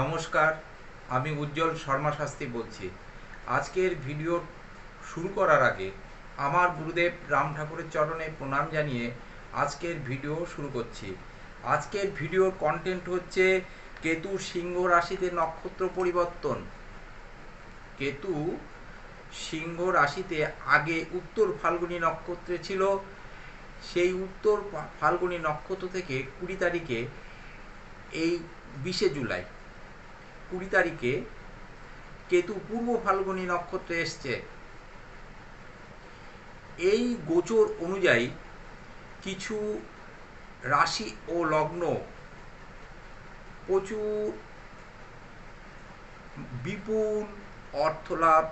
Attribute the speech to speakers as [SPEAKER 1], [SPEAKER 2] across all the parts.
[SPEAKER 1] নমস্কার, আমি উজ্জ্বল শর্মা শাস্ত্রী বলছি। আজকের ভিডিও শুরু করার আগে আমার গুরুদেব রাম ঠাকুরের চরণে প্রণাম জানিয়ে আজকের ভিডিও শুরু করছি। আজকের ভিডিওর কন্টেন্ট হচ্ছে কেতু সিংহ রাশিতে নক্ষত্র পরিবর্তন। কেতু সিংহ রাশিতে আগে উত্তর ফাল্গুনী নক্ষত্রে ছিল। সেই উত্তর ফাল্গুনী নক্ষত্র থেকে কুড়ি তারিখে এই বিশে জুলাই। কুড়ি তারিখে কেতু পূর্ব ফাল্গুনী নক্ষত্রে এসছে। এই গোচর অনুযায়ী কিছু রাশি ও লগ্ন প্রচুর বিপুল অর্থলাভ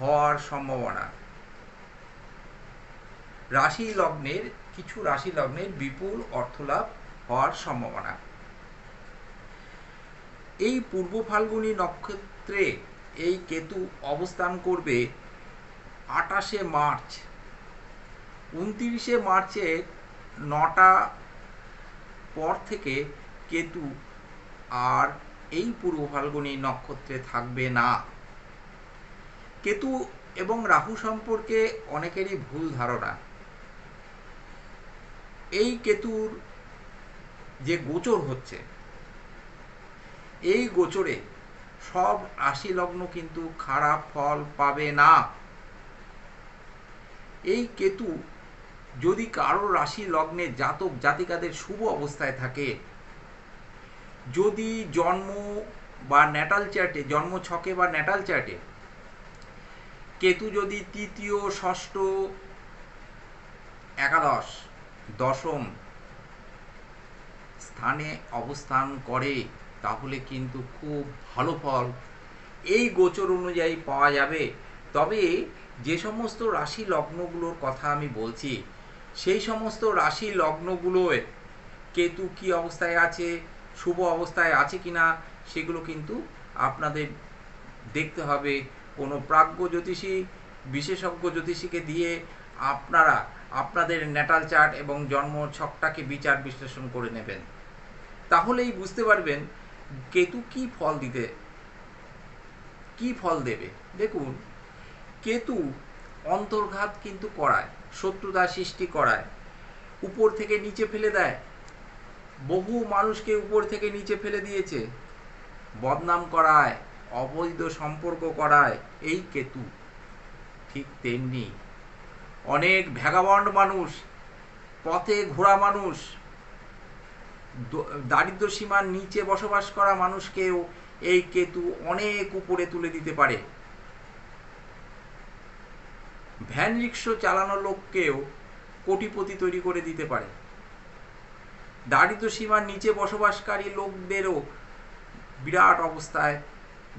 [SPEAKER 1] হওয়ার সম্ভাবনা। রাশি লগ্নের, কিছু রাশি লগ্নের বিপুল অর্থলাভ হওয়ার সম্ভাবনা। এই পূর্ব ফাল্গুনী নক্ষত্রে এই কেতু অবস্থান করবে আটাশে মার্চ। উনতিরিশে মার্চের নটা পর থেকে কেতু আর এই পূর্ব ফাল্গুনী নক্ষত্রে থাকবে না। কেতু এবং রাহু সম্পর্কে অনেকেরই ভুল ধারণা। এই কেতুর যে গোচর হচ্ছে এই গোচরে সব রাশি লগ্ন কিন্তু খারাপ ফল পাবে না। এই কেতু যদি কারও রাশি লগ্নে জাতক জাতিকাদের শুভ অবস্থায় থাকে, যদি জন্ম বা ন্যাটাল চ্যাটে জন্ম ছকে বা ন্যাটাল চ্যাটে কেতু যদি তৃতীয়, ষষ্ঠ, একাদশ, দশম স্থানে অবস্থান করে তাহলে কিন্তু খুব ভালো ফল। এই গোচর অনুযায়ী পাওয়া যাবে। তবে যে সমস্ত রাশি লগ্নগুলোর কথা আমি বলছি, সেই সমস্ত রাশি লগ্নগুলোয় কেতু কি অবস্থায় আছে, শুভ অবস্থায় আছে কিনা, সেগুলো কিন্তু আপনাদের দেখতে হবে। কোনো প্রাজ্ঞ জ্যোতিষী, বিশেষজ্ঞ জ্যোতিষীকে দিয়ে আপনারা আপনাদের ন্যাটাল চার্ট এবং জন্ম ছকটাকে বিচার বিশ্লেষণ করে নেবেন। তাহলেই বুঝতে পারবেন কেতু কি ফল দিতে, কি ফল দেবে? দেখুন, কেতু অন্তর্ঘাত কিন্তু করায়, শত্রুতা সৃষ্টি করায়, উপর থেকে নিচে ফেলে দেয়। বহু মানুষকে উপর থেকে নিচে ফেলে দিয়েছে। বদনাম করায়, অবৈধ সম্পর্ক করায় এই কেতু। ঠিক তেমনি অনেক ভ্যাগাবন্ড মানুষ, পথে ঘোরা মানুষ দারিদ্র সীমার নিচে বসবাস করা মানুষকেও এই কেতু অনেক উপরে তুলে দিতে পারে। ভ্যান রিক্সো চালানো লোককেও কোটিপতি তৈরি করে দিতে পারে। দারিদ্র সীমার নিচে বসবাসকারী লোকদেরও বিরাট অবস্থায়,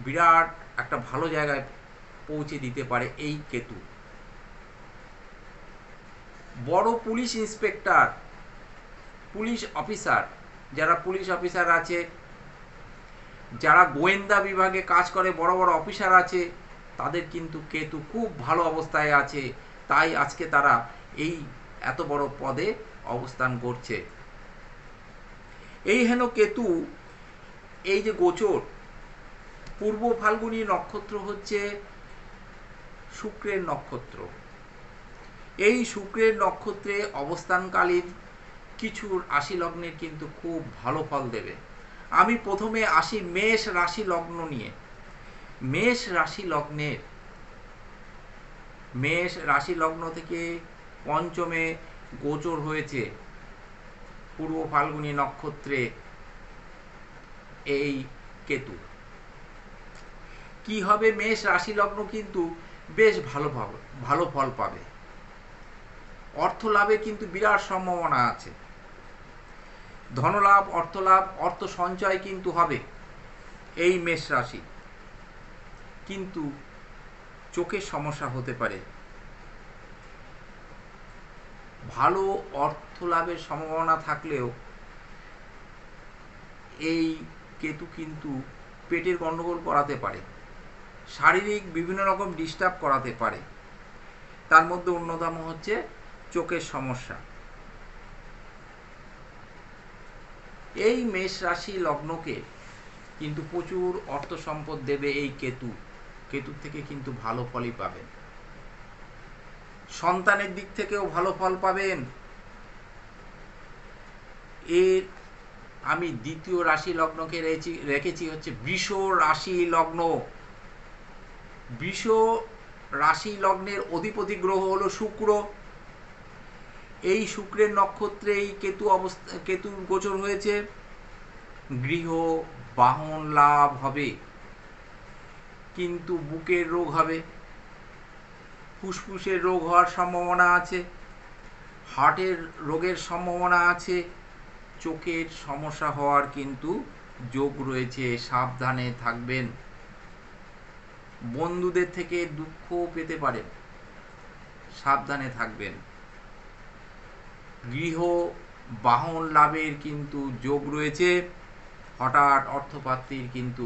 [SPEAKER 1] বিরাট একটা ভালো জায়গায় পৌঁছে দিতে পারে এই কেতু। বড় পুলিশ ইন্সপেক্টর, পুলিশ অফিসার যারা পুলিশ অফিসার আছে, যারা গোয়েন্দা বিভাগে কাজ করে, বড় বড় অফিসার আছে, তাদের কিন্তু কেতু খুব ভালো অবস্থায় আছে। তাই আজকে তারা এই এত বড় পদে অবস্থান করছে। এই হেন কেতু, এই যে গোচর, পূর্ব ফাল্গুনী নক্ষত্র হচ্ছে শুক্রের নক্ষত্র। এই শুক্রের নক্ষত্রে অবস্থানকালীন কিছু রাশি লগ্নের কিন্তু খুব ভালো ফল দেবে। আমি প্রথমে আসি মেষ রাশি লগ্ন নিয়ে। মেষ রাশি লগ্নের মেষ রাশি লগ্ন থেকে পঞ্চমে গোচর হয়েছে পূর্ব ফাল্গুনী নক্ষত্রে এই কেতু। কি হবে মেষ রাশি লগ্ন কিন্তু বেশ ভালো ভালো ফল পাবে। অর্থ লাভে কিন্তু বিরাট সম্ভাবনা আছে। ধনলাভ, অর্থলাভ অর্থ সঞ্চয় কিন্তু হবে এই মেষ রাশি। কিন্তু চোখের সমস্যা হতে পারে। ভালো অর্থ লাভের সম্ভাবনা থাকলেও এই কেতু কিন্তু পেটের গণ্ডগোল করাতে পারে। শারীরিক বিভিন্ন রকম ডিস্টার্ব করাতে পারে। তার মধ্যে অন্যতম হচ্ছে চোখের সমস্যা। এই মেষ রাশি লগ্নকে কিন্তু প্রচুর অর্থ সম্পদ দেবে এই কেতু। কেতুর থেকে কিন্তু ভালো ফলই পাবেন। সন্তানের দিক থেকেও ভালো ফল পাবেন। এর আমি দ্বিতীয় রাশি লগ্নকে রেখেছি রেখেছি হচ্ছে বৃষ রাশি লগ্ন। বৃষ রাশি লগ্নের অধিপতি গ্রহ হলো শুক্র। এই শুক্রের নক্ষত্রে এই কেতু অবস্থা, কেতু গোচর হয়েছে। গৃহ বাহন লাভ হবে, কিন্তু বুকের রোগ হবে। ফুসফুসের রোগ হওয়ার সম্ভাবনা আছে, হার্টের রোগের সম্ভাবনা আছে, চোখের সমস্যা হওয়ার কিন্তু যোগ রয়েছে, সাবধানে থাকবেন। বন্ধুদের থেকে দুঃখ পেতে পারেন, সাবধানে থাকবেন। গৃহ বাহন লাভের কিন্তু যোগ রয়েছে। হঠাৎ অর্থপ্রাপ্তির কিন্তু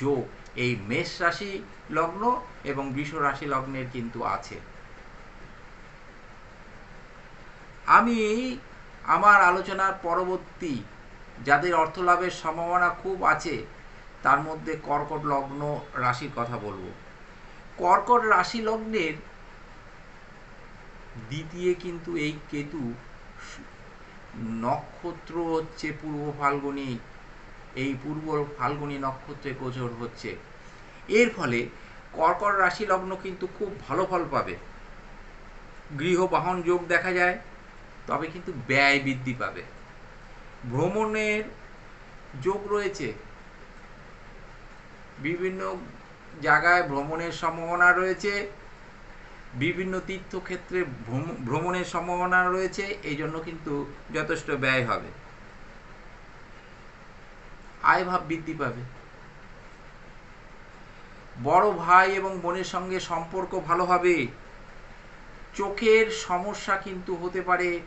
[SPEAKER 1] যোগ। এই মেষ রাশি লগ্ন এবং বৃষ রাশি লগ্নের কিন্তু আছে। আমি আমার আলোচনার পরবর্তী যাদের অর্থ লাভের সম্ভাবনা খুব আছে, তার মধ্যে কর্কট লগ্ন রাশির কথা বলব। কর্কট রাশি লগ্নের দ্বিতীয় কিন্তু এই কেতু নক্ষত্র হচ্ছে পূর্ব ফাল্গুনি। এই পূর্ব ফাল্গুনি নক্ষত্রে গোচর হচ্ছে। এর ফলে কর্কট রাশি লগ্ন কিন্তু খুব ভালো ফল পাবে। গৃহ বাহন যোগ দেখা যায়, তবে কিন্তু ব্যয় বৃদ্ধি পাবে। ভ্রমণের যোগ রয়েছে। বিভিন্ন জায়গায় ভ্রমণের সম্ভাবনা রয়েছে। বিভিন্ন তীর্থক্ষেত্রে ভ্রমণের সম্ভাবনা রয়েছে এই জন্য কিন্তু যথেষ্ট ব্যয় হবে। আয় ভাব বৃদ্ধি পাবে। বড় ভাই এবং বোনের সঙ্গে সম্পর্ক ভালো হবে। চোখের সমস্যা কিন্তু হতে পারে,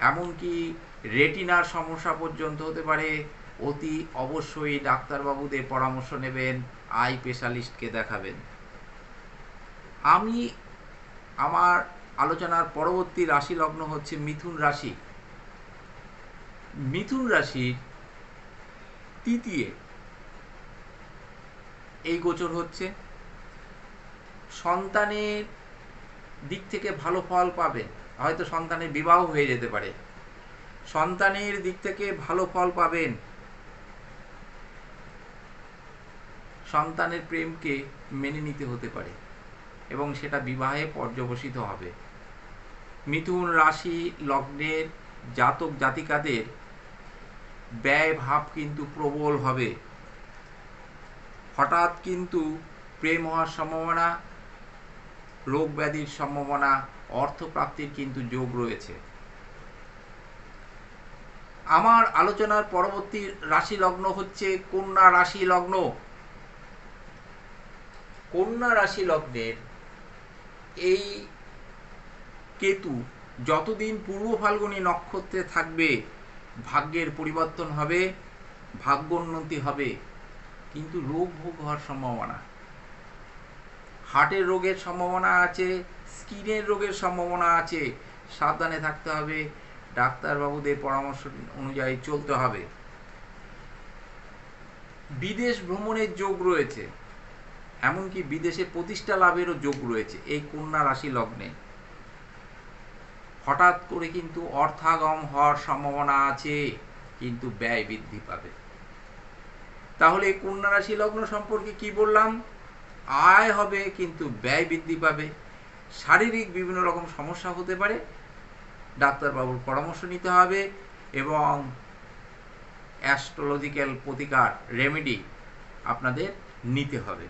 [SPEAKER 1] এমনকি রেটিনার সমস্যা পর্যন্ত হতে পারে। অতি অবশ্যই ডাক্তারবাবুদের পরামর্শ নেবেন, আই স্পেশালিস্টকে দেখাবেন। আমি আমার আলোচনার পরবর্তী রাশি লগ্ন হচ্ছে মিথুন রাশি। মিথুন রাশির তৃতীয় এই গোচর হচ্ছে, সন্তানের দিক থেকে ভালো ফল পাবেন হয়তো সন্তানের বিবাহ হয়ে যেতে পারে। সন্তানের দিক থেকে ভালো ফল পাবেন। সন্তানের প্রেমকে মেনে নিতে হতে পারে। এবং সেটা বিবাহে পর্যবসিত হবে। মিথুন রাশি লগ্নের জাতক জাতিকাদের ব্যয় ভাব কিন্তু প্রবল হবে। হঠাৎ কিন্তু প্রেম হওয়ার সম্ভাবনা, রোগ ব্যাধির সম্ভাবনা, অর্থপ্রাপ্তির কিন্তু যোগ রয়েছে। আমার আলোচনার পরবর্তী রাশি লগ্ন হচ্ছে কন্যা রাশি লগ্ন। কন্যা রাশি লগ্নের এই কেতু যতদিন পূর্ব ফাল্গুনী নক্ষত্রে থাকবে, ভাগ্যের পরিবর্তন হবে, ভাগ্যোন্নতি হবে। কিন্তু রোগ ভোগ হওয়ার সম্ভাবনা। হার্টের রোগের সম্ভাবনা আছে, স্কিনের রোগের সম্ভাবনা আছে। সাবধানে থাকতে হবে, ডাক্তারবাবুদের পরামর্শ অনুযায়ী চলতে হবে। বিদেশ ভ্রমণের যোগ রয়েছে। এমনকি বিদেশে প্রতিষ্ঠা লাভেরও যোগ রয়েছে এই কন্যা রাশি লগ্নে। হঠাৎ করে কিন্তু অর্থাগম হওয়ার সম্ভাবনা আছে, কিন্তু ব্যয় বৃদ্ধি পাবে। তাহলে এই কন্যা রাশি লগ্ন সম্পর্কে কি বললাম? আয় হবে, কিন্তু ব্যয় বৃদ্ধি পাবে। শারীরিক বিভিন্ন রকম সমস্যা হতে পারে। ডাক্তারবাবুর পরামর্শ নিতে হবে এবং অ্যাস্ট্রোলজিক্যাল প্রতিকার রেমেডি আপনাদের নিতে হবে।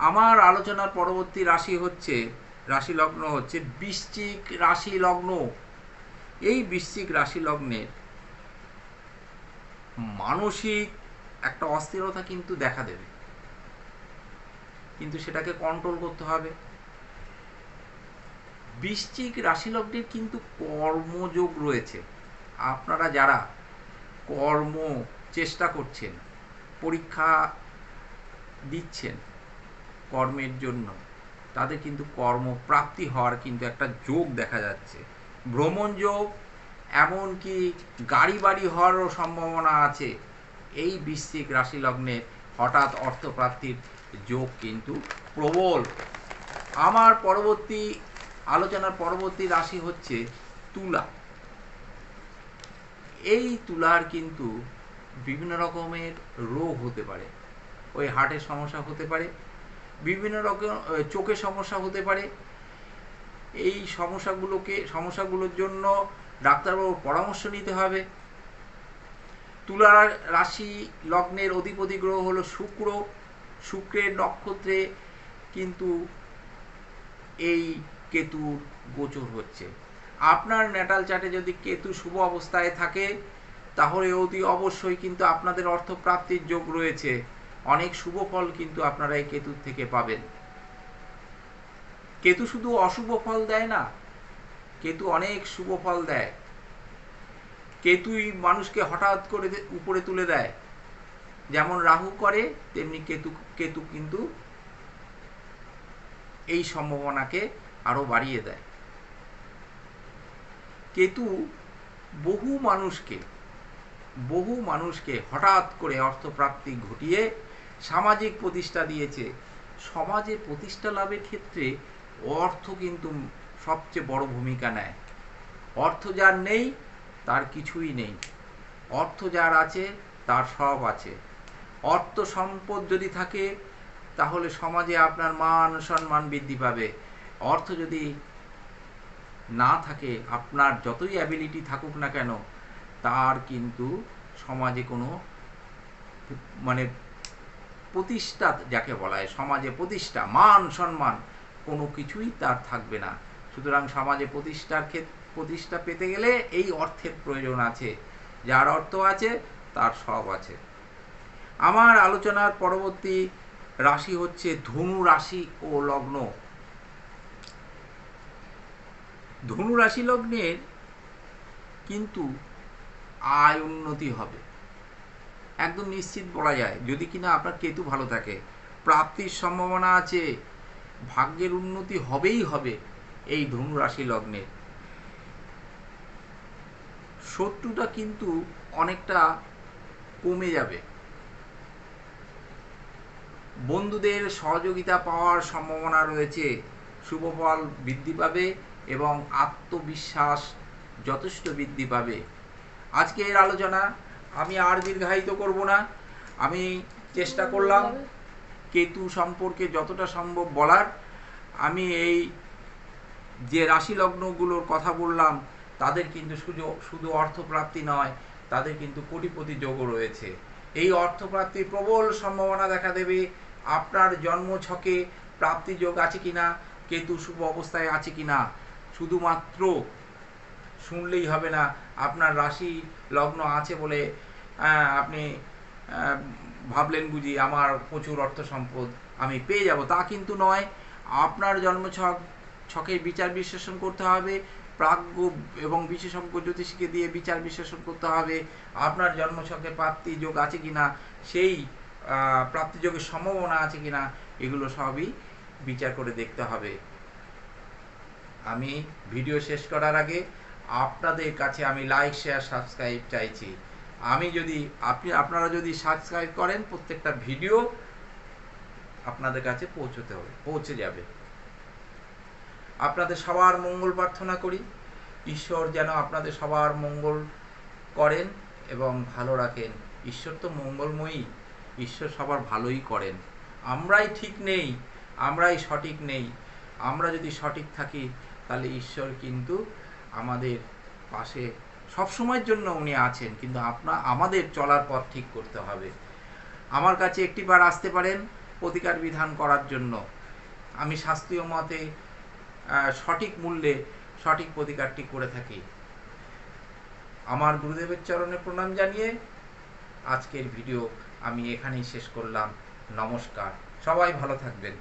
[SPEAKER 1] আমার আলোচনার পরবর্তী রাশি হচ্ছে, রাশি লগ্ন হচ্ছে বৃশ্চিক রাশি লগ্ন। এই বৃশ্চিক রাশি লগ্নের মানসিক একটা অস্থিরতা কিন্তু দেখা দেবে। কিন্তু সেটাকে কন্ট্রোল করতে হবে। বৃশ্চিক রাশি লগ্নের কিন্তু কর্মযোগ রয়েছে। আপনারা যারা কর্ম চেষ্টা করছেন, পরীক্ষা দিচ্ছেন কর্মের জন্য। তাদের কিন্তু কর্মপ্রাপ্তি হওয়ার কিন্তু একটা যোগ দেখা যাচ্ছে। ভ্রমণ যোগ, এমনকি গাড়ি বাড়ি হওয়ারও সম্ভাবনা আছে। এই বৃশ্চিক রাশি লগ্নের হঠাৎ অর্থপ্রাপ্তির যোগ কিন্তু প্রবল। আমার পরবর্তী, আলোচনার পরবর্তী রাশি হচ্ছে তুলা। এই তুলার কিন্তু বিভিন্ন রকমের রোগ হতে পারে। ওই হার্টের সমস্যা হতে পারে বিভিন্ন রকম চোখের সমস্যা হতে পারে। এই সমস্যাগুলোকে, সমস্যাগুলোর জন্য ডাক্তারবাবুর পরামর্শ নিতে হবে। তুলা রাশি লগ্নের অধিপতি গ্রহ হলো শুক্র। শুক্রের নক্ষত্রে কিন্তু এই কেতুর গোচর হচ্ছে। আপনার ন্যাটাল চার্টে যদি কেতু শুভ অবস্থায় থাকে, তাহলে অতি অবশ্যই কিন্তু আপনাদের অর্থপ্রাপ্তির যোগ রয়েছে। অনেক শুভ ফল কিন্তু আপনারা এই কেতুর থেকে পাবেন। কেতু শুধু অশুভ ফল দেয় না, কেতু অনেক শুভ ফল দেয়। কেতুই মানুষকে হঠাৎ করে উপরে তুলে দেয়। যেমন রাহু করে, তেমনি কেতু কেতু কিন্তু এই সম্ভাবনাকে আরও বাড়িয়ে দেয়। কেতু বহু মানুষকে বহু মানুষকে হঠাৎ করে অর্থপ্রাপ্তি ঘটিয়ে সামাজিক প্রতিষ্ঠা দিয়েছে। সমাজে প্রতিষ্ঠা লাভের ক্ষেত্রে অর্থ কিন্তু সবচেয়ে বড় ভূমিকা নেয়। অর্থ যার নেই, তার কিছুই নেই। অর্থ যার আছে, তার সব আছে। অর্থ সম্পদ যদি থাকে, তাহলে সমাজে আপনার মান, সম্মান বৃদ্ধি পাবে। অর্থ যদি না থাকে, আপনার যতই অ্যাবিলিটি থাকুক না কেন, তার কিন্তু সমাজে কোনো মানে প্রতিষ্ঠা যাকে বলা হয়, সমাজে প্রতিষ্ঠা, মান সম্মান, কোনো কিছুই তার থাকবে না। সুতরাং সমাজে প্রতিষ্ঠার প্রতিষ্ঠা পেতে গেলে এই অর্থের প্রয়োজন আছে। যার অর্থ আছে, তার সব আছে। আমার আলোচনার পরবর্তী রাশি হচ্ছে ধনু রাশি ও লগ্ন। ধনু রাশি লগ্নের কিন্তু আয় উন্নতি হবে। একদম নিশ্চিত বলা যায়। যদি কিনা আপনার কেতু ভালো থাকে, প্রাপ্তির সম্ভাবনা আছে, ভাগ্যের উন্নতি হবেই হবে এই ধনু রাশি লগ্নের। শত্রুটা কিন্তু অনেকটা কমে যাবে। বন্ধুদের সহযোগিতা পাওয়ার সম্ভাবনা রয়েছে, শুভ ফল বৃদ্ধি পাবে এবং আত্মবিশ্বাস যথেষ্ট বৃদ্ধি পাবে। আজকে এর আলোচনা আমি আর দীর্ঘায়িত করব না। আমি চেষ্টা করলাম কেতু সম্পর্কে যতটা সম্ভব বলার। আমি এই যে রাশি লগ্নগুলোর কথা বললাম, তাদের কিন্তু শুধু অর্থপ্রাপ্তি নয়, তাদের কিন্তু কোটিপতি যোগও রয়েছে। এই অর্থপ্রাপ্তির প্রবল সম্ভাবনা দেখা দেবে, আপনার জন্ম ছকে প্রাপ্তি যোগ আছে কিনা, কেতু শুভ অবস্থায় আছে কিনা। শুধুমাত্র শুনলেই হবে না আপনার রাশি লগ্ন আছে বলে আপনি ভাবলেন বুঝি আমার প্রচুর অর্থ সম্পদ আমি পেয়ে যাব। তা কিন্তু নয় আপনার জন্মছক ছকের বিচার বিশ্লেষণ করতে হবে প্রাজ্ঞ এবং বিশেষজ্ঞ জ্যোতিষীকে দিয়ে বিচার বিশ্লেষণ করতে হবে আপনার জন্মছকে প্রাপ্তি যোগ আছে কিনা সেই আহ, প্রাপ্তি যোগের সম্ভাবনা আছে কিনা এগুলো সবই বিচার করে দেখতে হবে। আমি ভিডিও শেষ করার আগে আপনাদের কাছে আমি লাইক শেয়ার সাবস্ক্রাইব চাইছি। আমি যদি, আপনি, আপনারা যদি সাবস্ক্রাইব করেন, প্রত্যেকটা ভিডিও আপনাদের কাছে পৌঁছতে হবে, পৌঁছে যাবে। আপনাদের সবার মঙ্গল প্রার্থনা করি। ঈশ্বর যেন আপনাদের সবার মঙ্গল করেন এবং ভালো রাখেন। ঈশ্বর তো মঙ্গলময়ী, ঈশ্বর সবার ভালোই করেন। আমরাই ঠিক নেই, আমরাই সঠিক নেই। আমরা যদি সঠিক থাকি, তাহলে ঈশ্বর কিন্তু আমাদের পাশে সব সময়ের জন্য উনি আছেন, কিন্তু আপনা, আমাদের চলার পথ ঠিক করতে হবে। আমার কাছে একটিবার আসতে পারেন প্রতিকার বিধান করার জন্য। আমি শাস্ত্রীয় মতে সঠিক মূল্যে সঠিক প্রতিকারটি করে থাকি। আমার গুরুদেবের চরণে প্রণাম জানিয়ে আজকের ভিডিও আমি এখানেই শেষ করলাম। নমস্কার। সবাই ভালো থাকবেন।